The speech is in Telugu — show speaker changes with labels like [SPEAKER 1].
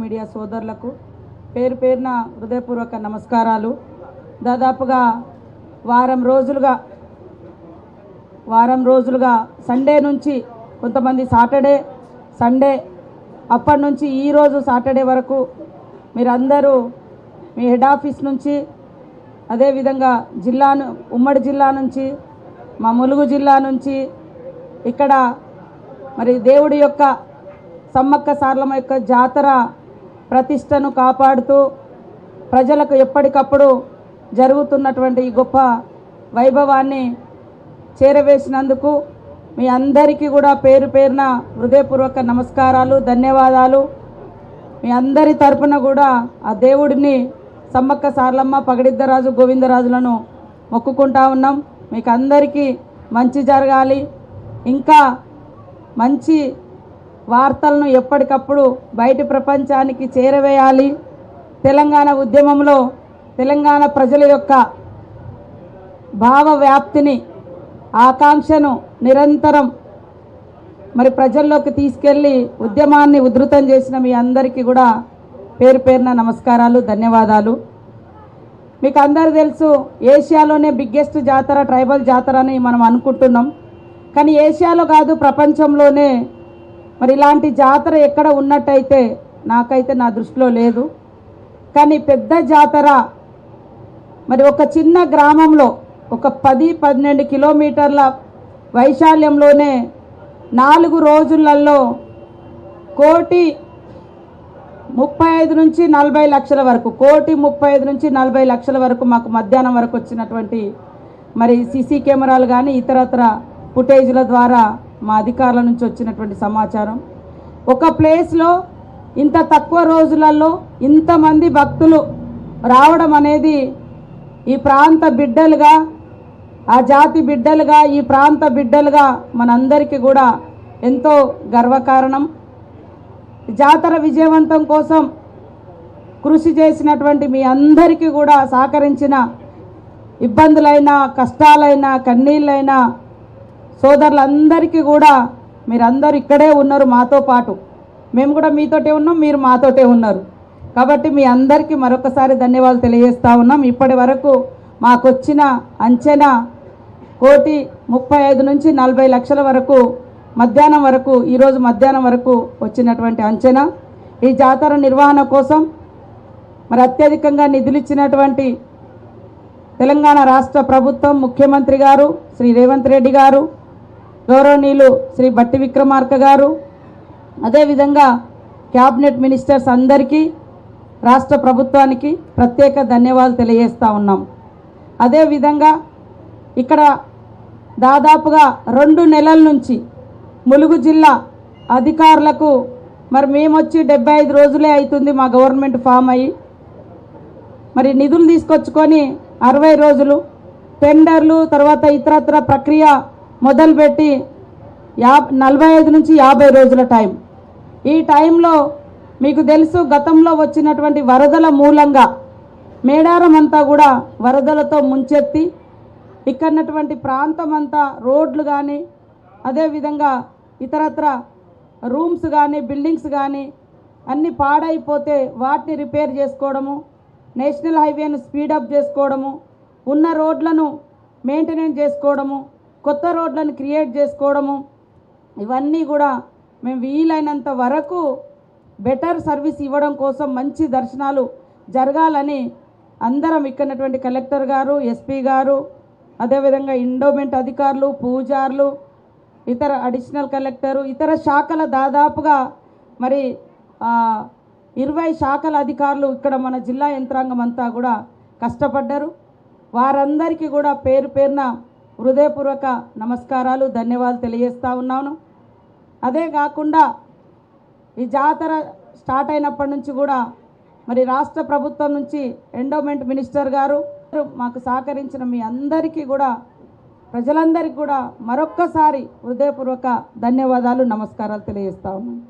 [SPEAKER 1] మీడియా సోదరులకు పేరు పేరున హృదయపూర్వక నమస్కారాలు. దాదాపుగా వారం రోజులుగా వారం రోజులుగా సండే నుంచి కొంతమంది సాటర్డే సండే అప్పటి నుంచి ఈరోజు సాటర్డే వరకు మీరందరూ మీ హెడ్ ఆఫీస్ నుంచి అదేవిధంగా జిల్లాను ఉమ్మడి జిల్లా నుంచి మా ములుగు జిల్లా నుంచి ఇక్కడ మరి దేవుడి యొక్క సమ్మక్క సార్లమ్మ యొక్క జాతర ప్రతిష్టను కాపాడుతూ ప్రజలకు ఎప్పటికప్పుడు జరుగుతున్నటువంటి ఈ గొప్ప వైభవాన్ని చేరవేసినందుకు మీ అందరికీ కూడా పేరు పేరున హృదయపూర్వక నమస్కారాలు ధన్యవాదాలు. మీ అందరి తరపున కూడా ఆ దేవుడిని సమ్మక్క సార్లమ్మ పగడిద్దరాజు గోవిందరాజులను మొక్కుకుంటా ఉన్నాం. మీకు అందరికీ మంచి జరగాలి. ఇంకా మంచి వార్తలను ఎప్పటికప్పుడు బయటి ప్రపంచానికి చేరవేయాలి. తెలంగాణ ఉద్యమంలో తెలంగాణ ప్రజల యొక్క భావ వ్యాప్తిని ఆకాంక్షను నిరంతరం మరి ప్రజల్లోకి తీసుకెళ్ళి ఉద్యమాన్ని ఉధృతం చేసిన మీ అందరికీ కూడా పేరు పేరున నమస్కారాలు ధన్యవాదాలు. మీకు అందరు తెలుసు ఏషియాలోనే బిగ్గెస్ట్ జాతర ట్రైబల్ జాతర అని మనం అనుకుంటున్నాం. కానీ ఏషియాలో కాదు ప్రపంచంలోనే మరి ఇలాంటి జాతర ఎక్కడ ఉన్నట్టయితే నాకైతే నా దృష్టిలో లేదు. కానీ పెద్ద జాతర మరి ఒక చిన్న గ్రామంలో ఒక పది పన్నెండు కిలోమీటర్ల వైశాల్యంలోనే నాలుగు రోజులలో కోటి ముప్పై ఐదు నుంచి నలభై లక్షల వరకు కోటి ముప్పై ఐదు నుంచి నలభై లక్షల వరకు మాకు మధ్యాహ్నం వరకు వచ్చినటువంటి మరి సీసీ కెమెరాలు కానీ ఇతరత్ర ఫుటేజ్ల ద్వారా మా అధికారుల నుంచి వచ్చినటువంటి సమాచారం. ఒక ప్లేస్లో ఇంత తక్కువ రోజులలో ఇంతమంది భక్తులు రావడం అనేది ఈ ప్రాంత బిడ్డలుగా ఆ జాతి బిడ్డలుగా ఈ ప్రాంత బిడ్డలుగా మనందరికీ కూడా ఎంతో గర్వకారణం. జాతర విజయవంతం కోసం కృషి చేసినటువంటి మీ అందరికీ కూడా సహకరించిన ఇబ్బందులైనా కష్టాలైనా కన్నీళ్ళైనా సోదరులందరికీ కూడా మీరందరూ ఇక్కడే ఉన్నారు మాతో పాటు. మేము కూడా మీతోటే ఉన్నాం మీరు మాతోటే ఉన్నారు. కాబట్టి మీ అందరికీ మరొకసారి ధన్యవాదాలు తెలియజేస్తా ఉన్నాం. ఇప్పటి వరకు మాకు వచ్చిన అంచనా కోటి ముప్పై ఐదు నుంచి నలభై లక్షల వరకు మధ్యాహ్నం వరకు ఈరోజు మధ్యాహ్నం వరకు వచ్చినటువంటి అంచనా. ఈ జాతర నిర్వహణ కోసం మరి అత్యధికంగా నిధులు ఇచ్చినటువంటి తెలంగాణ రాష్ట్ర ప్రభుత్వం ముఖ్యమంత్రి గారు శ్రీ రేవంత్ రెడ్డి గారు గౌరవనీయులు శ్రీ బట్టి విక్రమార్క గారు అదేవిధంగా క్యాబినెట్ మినిస్టర్స్ అందరికీ రాష్ట్ర ప్రభుత్వానికి ప్రత్యేక ధన్యవాదాలు తెలియజేస్తూ ఉన్నాం. అదేవిధంగా ఇక్కడ దాదాపుగా రెండు నెలల నుంచి ములుగు జిల్లా అధికారులకు మరి మేము వచ్చి డెబ్బై ఐదు రోజులే అవుతుంది మా గవర్నమెంట్ ఫామ్ అయ్యి. మరి నిధులు తీసుకొచ్చుకొని అరవై రోజులు టెండర్లు తర్వాత ఇతరత్ర ప్రక్రియ మొదలుపెట్టి యా నలభై ఐదు నుంచి యాభై రోజుల టైం. ఈ టైంలో మీకు తెలుసు గతంలో వచ్చినటువంటి వరదల మూలంగా మేడారం అంతా కూడా వరదలతో ముంచెత్తి ఇక్కడటువంటి ప్రాంతం అంతా రోడ్లు కానీ అదేవిధంగా ఇతరత్ర రూమ్స్ కానీ బిల్డింగ్స్ కానీ అన్నీ పాడైపోతే వాటిని రిపేర్ చేసుకోవడము నేషనల్ హైవేను స్పీడప్ చేసుకోవడము ఉన్న రోడ్లను మెయింటెనెన్స్ చేసుకోవడము కొత్త రోడ్లను క్రియేట్ చేసుకోవడము ఇవన్నీ కూడా మేము వీలైనంత వరకు బెటర్ సర్వీస్ ఇవ్వడం కోసం మంచి దర్శనాలు జరగాలని అందరం ఇక్కడటువంటి కలెక్టర్ గారు ఎస్పీ గారు అదేవిధంగా ఇండోమెంట్ అధికారులు పూజారులు ఇతర అడిషనల్ కలెక్టరు ఇతర శాఖల దాదాపుగా మరి ఇరవై శాఖల అధికారులు ఇక్కడ మన జిల్లా యంత్రాంగం అంతా కూడా కష్టపడ్డారు. వారందరికీ కూడా పేరు పేరున హృదయపూర్వక నమస్కారాలు ధన్యవాదాలు తెలియజేస్తూ ఉన్నాను. అదే కాకుండా ఈ జాతర స్టార్ట్ అయినప్పటి నుంచి కూడా మరి రాష్ట్ర ప్రభుత్వం నుంచి ఎండోమెంట్ మినిస్టర్ గారు మాకు సహకరించిన మీ అందరికీ కూడా ప్రజలందరికీ కూడా మరొక్కసారి హృదయపూర్వక ధన్యవాదాలు నమస్కారాలు తెలియజేస్తా ఉన్నాను.